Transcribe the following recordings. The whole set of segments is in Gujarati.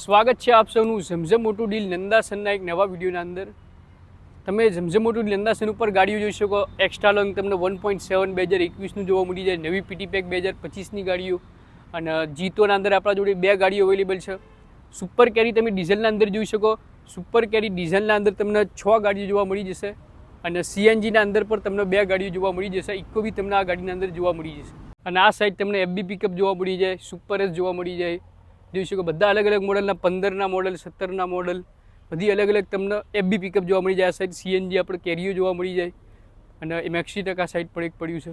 સ્વાગત છે આપ સૌનું ઝમઝમ મોટું ડીલ નંદાસનના એક નવા વિડીયોના અંદર. તમે ઝમઝમ મોટું ડીલ નંદાસન ઉપર ગાડીઓ જોઈ શકો. એક્સ્ટ્રા લોંગ તમને વન પોઈન્ટ સેવન બે હજાર એકવીસનું જોવા મળી જાય. નવી પીટી પેક બે હજાર પચીસની ગાડીઓ. અને જીતોના અંદર આપણા જોડે બે ગાડીઓ અવેલેબલ છે. સુપર કેરી તમે ડીઝલના અંદર જોઈ શકો. સુપર કેરી ડીઝલના અંદર તમને છ ગાડીઓ જોવા મળી જશે. અને સીએનજીના અંદર પણ તમને બે ગાડીઓ જોવા મળી જશે. ઇકો બી તમને આ ગાડીના અંદર જોવા મળી જશે. અને આ સાઈડ તમને એફબી પિકઅપ જોવા મળી જાય. સુપર એસ જોવા મળી જાય. જોઈ શકો બધા અલગ અલગ મોડલના, પંદરના મોડલ, સત્તરના મોડલ, બધી અલગ અલગ તમને એફબી પિકઅપ જોવા મળી જાય. આ સાઈડ સીએનજી આપણે કેરીઓ જોવા મળી જાય. અને એ મેક્સી ટકા સાઈડ પણ એક પડ્યું છે.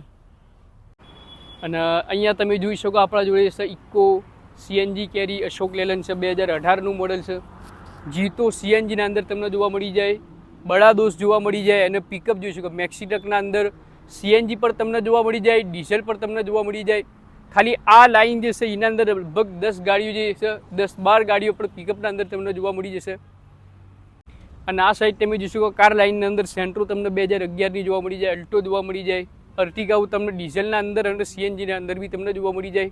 અને અહીંયા તમે જોઈ શકો આપણા જોડે છે Eeco CNG carry Ashok Leyland છે, બે હજાર અઢારનું મોડલ છે. જીતો સીએનજીના અંદર તમને જોવા મળી જાય. બડા દોષ જોવા મળી જાય. અને પિકઅપ જોઈ શકો મેક્સી ટ્રકના અંદર સીએનજી પર તમને જોવા મળી જાય. ડીઝલ પર તમને જોવા મળી જાય. ખાલી આ લાઇન જે છે, એના અંદર લગભગ દસ ગાડીઓ જે છે, દસ બાર ગાડીઓ પણ પિકઅપના અંદર તમને જોવા મળી જશે. અને આ સાઈડ તમે જોશો કે કાર લાઇનની અંદર સેન્ટ્રો તમને બે હજાર અગિયારની જોવા મળી જાય, અલ્ટો જોવા મળી જાય. અર્ટિગાઓ તમને ડીઝલના અંદર અને સીએનજીના અંદર બી તમને જોવા મળી જાય.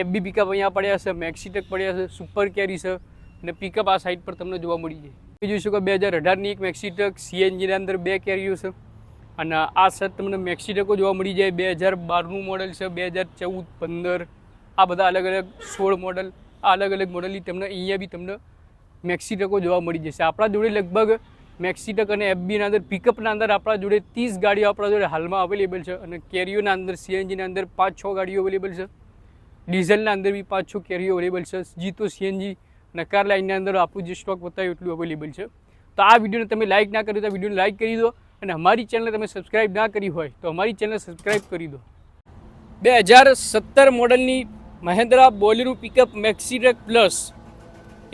એફબી પિકઅપ અહીંયા પડ્યા છે મેક્સીટેક પડ્યા છે સુપર કેરી છે અને પિકઅપ આ સાઈડ પર તમને જોવા મળી જાય. તમે જોઈ શકો બે હજાર અઢારની એક મેક્સીટેક સીએનજીના અંદર બે કેરીઓ છે. અને આ સાઈડ તમને મેક્સીટેકો જોવા મળી જાય. બે હજાર બારનું મોડલ છે, બે હજાર ચૌદ પંદર. આ બધા અલગ અલગ સોળ મોડલ આ અલગ અલગ મોડલની તમને અહીંયા બી તમને મેક્સીટકો જોવા મળી જશે. આપણા જોડે લગભગ મેક્સિટક અને એફબીના અંદર પિકઅપના અંદર આપણા જોડે ત્રીસ ગાડીઓ આપણા જોડે હાલમાં અવેલેબલ છે અને કેરીઓના અંદર સીએનજીના અંદર પાંચ છ ગાડીઓ અવેલેબલ છે. ડીઝલના અંદર બી પાંચ છ કેરીઓ અવેલેબલ છે. જીતો સીએનજી અને કાર લાઇનના અંદર આપણું જે સ્ટોક બતાવ્યું, એટલું અવેલેબલ છે. તો આ વિડીયોને તમે લાઇક ના કર્યું તો વિડીયોને લાઇક કરી દો. અને અમારી ચેનલ તમે સબસ્ક્રાઇબ ના કરી હોય તો અમારી ચેનલ સબસ્ક્રાઇબ કરી દો. બે હજાર સત્તર મોડલની Mahindra Bolero pickup Maxitruck plus.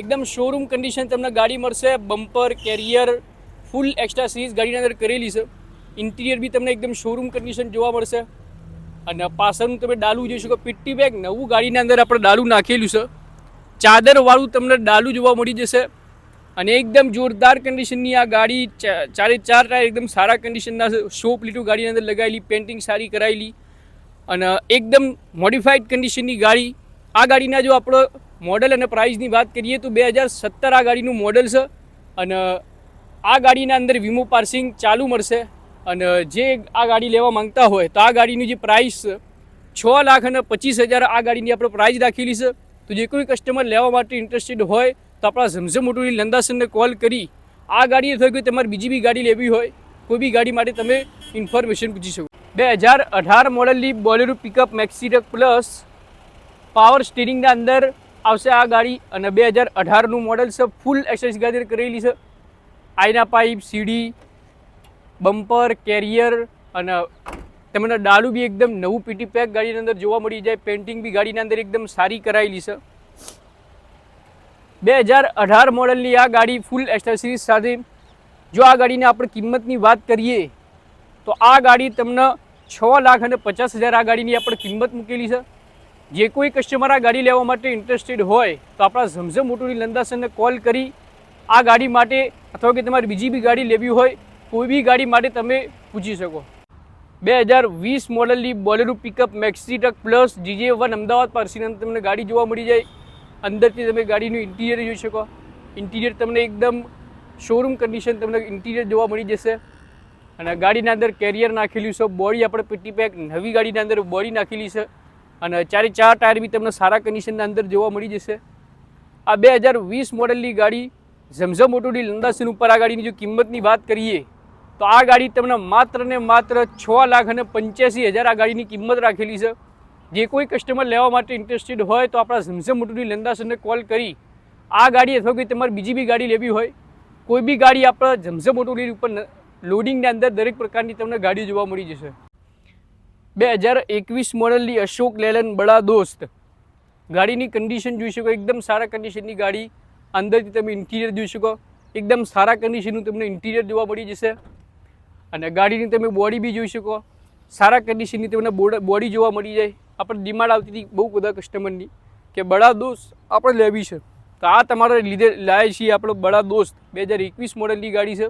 એકદમ શોરૂમ કન્ડિશન તમને ગાડી મળશે bumper carrier full extra series ગાડીની અંદર કરેલી છે. ઇન્ટિરિયર બી તમને એકદમ શોરૂમ કન્ડિશન જોવા મળશે. અને પાછળનું તમે ડાલું જોઈ શકો પીટી બેગ નવું ગાડીની અંદર આપણે ડાલું નાખેલું છે. ચાદરવાળું તમને ડાલું જોવા મળી જશે. અને એકદમ જોરદાર કન્ડિશનની આ ગાડી ચારે ચાર ટાયર એકદમ સારા કન્ડિશનના શો પ્લીટું ગાડીની અંદર લગાવેલી પેન્ટિંગ સારી કરાયેલી. અને એકદમ મોડિફાઈડ કન્ડિશનની ગાડી. આ ગાડીના જો આપણો મોડલ અને પ્રાઇસની વાત કરીએ તો બે હજાર સત્તર આ ગાડીનું મોડલ છે. અને આ ગાડીના અંદર વીમો પાર્સિંગ ચાલુ મળશે. અને જે આ ગાડી લેવા માંગતા હોય તો આ ગાડીની જે પ્રાઇસ છ લાખ અને પચીસ હજાર આ ગાડીની આપણે પ્રાઇસ રાખેલી છે. તો જે કોઈ કસ્ટમર લેવા માટે ઇન્ટરેસ્ટેડ હોય તો આપણા ઝમઝમ મોટુરી લંદાસનને કોલ કરી. આ ગાડીએ થઈ ગઈ તમારે બીજી બી ગાડી લેવી હોય, કોઈ બી ગાડી માટે તમે ઇન્ફોર્મેશન પૂછી શકો. બે હજાર અઢાર મોડલની Bolero pickup Maxitruck plus power સ્ટીરિંગના અંદર આવશે આ ગાડી અને બે હજાર અઢારનું મોડલ છે ફૂલ એક્સેસ ગાડી કરેલી છે. આઈના પાઇપ સીડી બમ્પર કેરિયર અને તમને ડાળું બી એકદમ નવું પીટી પેક ગાડીની અંદર જોવા મળી જાય પેન્ટિંગ બી ગાડીની અંદર એકદમ સારી કરાયેલી છે. બે હજાર અઢાર મોડલની આ ગાડી ફૂલ એક્સેસરીઝ સાથે. જો આ ગાડીની આપણે કિંમતની વાત કરીએ, તો આ ગાડી તમને છ લાખ અને પચાસ હજાર આ ગાડીની આપણે કિંમત મૂકેલી છે. જે કોઈ કસ્ટમર આ ગાડી લેવા માટે ઇન્ટરેસ્ટેડ હોય, તો આપણા ઝમઝમ મોટોરી લંદાસનને કોલ કરી આ ગાડી માટે અથવા કે તમારે બીજી બી ગાડી લેવી હોય, કોઈ બી ગાડી માટે તમે પૂછી શકો. બે હજાર વીસ મોડલની Bolero pickup Maxi Truck plus GJ one Ahmedabad પાર્સીની તમને ગાડી જોવા મળી જાય. અંદરથી તમે ગાડીનું ઇન્ટિરિયર જોઈ શકો. ઇન્ટિરિયર તમને એકદમ શોરૂમ કન્ડિશન તમને ઇન્ટિરિયર જોવા મળી જશે. અને ગાડીના અંદર કેરિયર નાખેલું છે. બોડી આપણે પીટી પેક નવી ગાડીના અંદર બોડી નાખેલી છે. અને ચારે ચાર ટાયર બી તમને સારા કન્ડિશનના અંદર જોવા મળી જશે. આ બે હજાર વીસ મોડલની ગાડી ઝમઝમ ઓટોડી લંદાસન ઉપર આ ગાડીની જો કિંમતની વાત કરીએ, તો આ ગાડી તમને માત્ર ને માત્ર છ લાખ અને પંચ્યાસી હજાર આ ગાડીની કિંમત રાખેલી છે. જે કોઈ કસ્ટમર લેવા માટે ઇન્ટરેસ્ટેડ હોય તો આપણા ઝમઝમ મોટુની લંદાસનને કોલ કરી. આ ગાડી અથવા કોઈ તમારે બીજી બી ગાડી લેવી હોય, કોઈ બી ગાડી આપણા ઝમઝમ મોટુની ઉપર લોડિંગની અંદર દરેક પ્રકારની તમને ગાડી જોવા મળી જશે. બે હજાર એકવીસ મોડલની અશોક લેલન બડા દોસ્ત. ગાડીની કન્ડિશન જોઈ શકો, એકદમ સારા કન્ડિશનની ગાડી. અંદરથી તમે ઇન્ટિરિયર જોઈ શકો, એકદમ સારા કન્ડિશનનું તમને ઇન્ટિરિયર જોવા મળી જશે. અને ગાડીની તમે બોડી બી જોઈ શકો. સારા કન્ડિશનની તમને બોડી જોવા મળી જાય. આપણે ડિમાન્ડ આવતી હતી બહુ બધા કસ્ટમરની કે બડા દોસ્ત આપણે લેવી છે. તો આ તમારા લીધે લાવે છીએ આપણો બડા દોસ્ત. બે હજાર એકવીસ મોડલની ગાડી છે.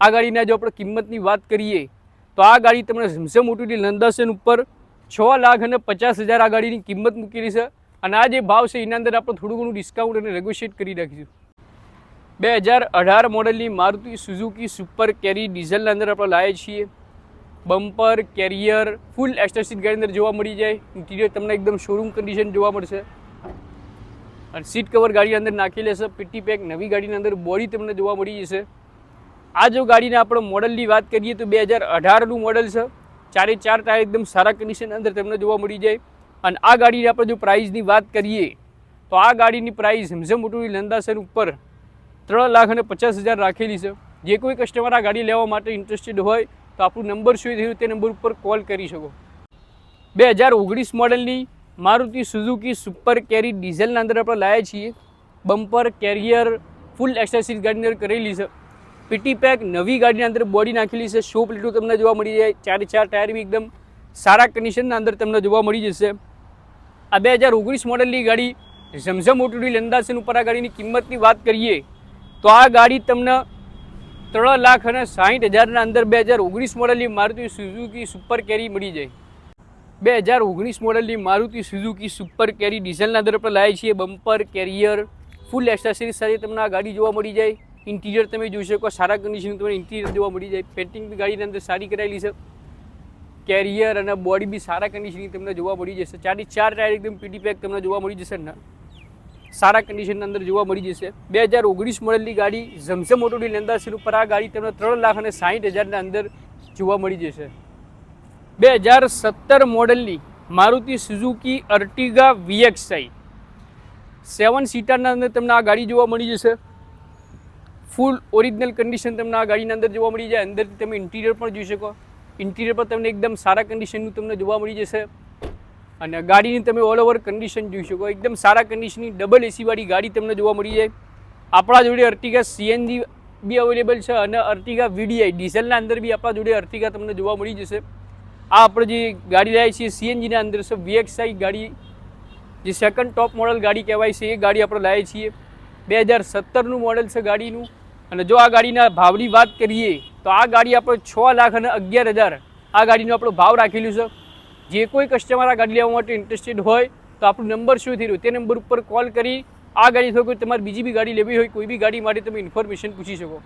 આ ગાડીના જો આપણે કિંમતની વાત કરીએ, તો આ ગાડી તમને ઝમઝમ મોટુની નંદાસન ઉપર છ લાખ અને પચાસ હજાર આ ગાડીની કિંમત મૂકેલી છે. અને આ જે ભાવ છે, એના અંદર આપણે થોડું ઘણું ડિસ્કાઉન્ટ અને નેગોશિએટ કરી રાખીશું બે હજાર અઢાર મોડલની મારુતિ સુઝુકી સુપર કેરી ડીઝલના અંદર આપણે લાવીએ છીએ. બમ્પર, કેરિયર ફૂલ એસ્ટરસીટ ગાડી અંદર જોવા મળી જાય. ઇન્ટિરિયર તમને એકદમ શોરૂમ કન્ડિશન જોવા મળશે. અને સીટ કવર ગાડી અંદર નાખેલી હશે પીટી પેક નવી ગાડીની અંદર બોડી તમને જોવા મળી જશે. આ જો ગાડીના આપણે મોડલની વાત કરીએ તો બે હજાર અઢારનું મોડલ છે. ચારે ચાર ટાયર એકદમ સારા કન્ડિશન અંદર તમને જોવા મળી જાય. અને આ ગાડીની આપણે જો પ્રાઇઝની વાત કરીએ, તો આ ગાડીની પ્રાઇઝ હિમઝમ મોટુની લંદાસન ઉપર ત્રણ લાખ અને પચાસ હજાર રાખેલી છે. જે કોઈ કસ્ટમર આ ગાડી લેવા માટે ઇન્ટરેસ્ટેડ હોય તો આપણું નંબર શું થયું તે નંબર ઉપર કોલ કરી શકો. બે હજાર ઓગણીસ મોડલની મારુતિ સુઝુકી સુપર કેરી ડીઝલના અંદર આપણે લાવ્યા છીએ. બમ્પર કેરિયર ફૂલ એક્સરસીઝ ગાડીની અંદર કરેલી છે. પીટી પેક નવી ગાડીની અંદર બોડી નાખેલી છે. શો પ્લેટો તમને જોવા મળી જાય. ચારે ચાર ટાયર બી એકદમ સારા કન્ડિશનના અંદર તમને જોવા મળી જશે. આ બે હજાર ઓગણીસ મોડલની ગાડી ઝમઝમ ઓટોડી લંદાસન ઉપર આ ગાડીની કિંમતની વાત કરીએ, તો આ ગાડી તમને ત્રણ લાખ અને સાહીઠ હજારના અંદર બે હજાર ઓગણીસ મોડલની મારુતિ સુઝુકી સુપર કેરી મળી જાય. બે હજાર ઓગણીસ મોડલની મારુતિ સુઝુકી સુપર કેરી ડીઝલના અંદર પર લાવીએ છીએ બમ્પર, કેરિયર, ફૂલ એક્સેસરીઝ સાથે તમને આ ગાડી જોવા મળી જાય. ઇન્ટિરિયર તમે જોઈ શકો સારા કન્ડિશન તમને ઇન્ટિરિયર જોવા મળી જાય. પેન્ટિંગ બી ગાડીની અંદર સારી કરાયેલી છે. કેરિયર અને બોડી બી સારા કન્ડિશનની તમને જોવા મળી જશે. ચારની ચાર ટાયર એકદમ પીટી પેક તમને જોવા મળી જશે. ને સારા કન્ડિશનની અંદર જોવા મળી જશે. બે હજાર ઓગણીસ મોડલની ગાડી ઝમઝમ ઓટોડી લેન્દાસીન ઉપર આ ગાડી તમને ત્રણ લાખ અને સાહીઠ હજારના અંદર જોવા મળી જશે. બે હજાર સત્તર મોડલની Maruti Suzuki Ertiga VXI. Seven સીટરના અંદર તમને આ ગાડી જોવા મળી જશે. ફૂલ ઓરિજિનલ કન્ડિશન તમને આ ગાડીના અંદર જોવા મળી જાય. અંદરથી તમે ઇન્ટિરિયર પણ જોઈ શકો. ઇન્ટિરિયર પર તમને એકદમ સારા કન્ડિશનનું તમને જોવા મળી જશે. અને ગાડીની તમે ઓલ ઓવર કન્ડિશન જોઈ શકો. એકદમ સારા કન્ડિશનની ડબલ એસીવાળી ગાડી તમને જોવા મળી જાય. આપણા જોડે અર્ટિગા સીએનજી બી અવેલેબલ છે અને અર્ટિગા વીડીઆઈ ડીઝલના અંદર બી આપણા જોડે અર્ટિગા તમને જોવા મળી જશે. આ આપણે જે ગાડી લાવીએ છીએ સીએનજીના અંદર છે વીએક્સઆઈ ગાડી. જે સેકન્ડ ટોપ મોડલ ગાડી કહેવાય છે, એ ગાડી આપણે લાવીએ છીએ. બે હજાર સત્તરનું મોડલ છે ગાડીનું. અને જો આ ગાડીના ભાવની વાત કરીએ, તો આ ગાડી આપણે છ લાખ અને અગિયાર હજાર આ ગાડીનો આપણો ભાવ રાખેલું છે. જે કોઈ કસ્ટમર આ ગાડી લેવા માટે ઇન્ટરેસ્ટેડ હોય, તો આપણો નંબર શું થઈ રહ્યો? તે નંબર ઉપર કોલ કરી, આ ગાડી થોડું તમારે બીજી બી ગાડી લેવી હોય, કોઈ બી ગાડી માટે તમે ઇન્ફોર્મેશન પૂછી શકો.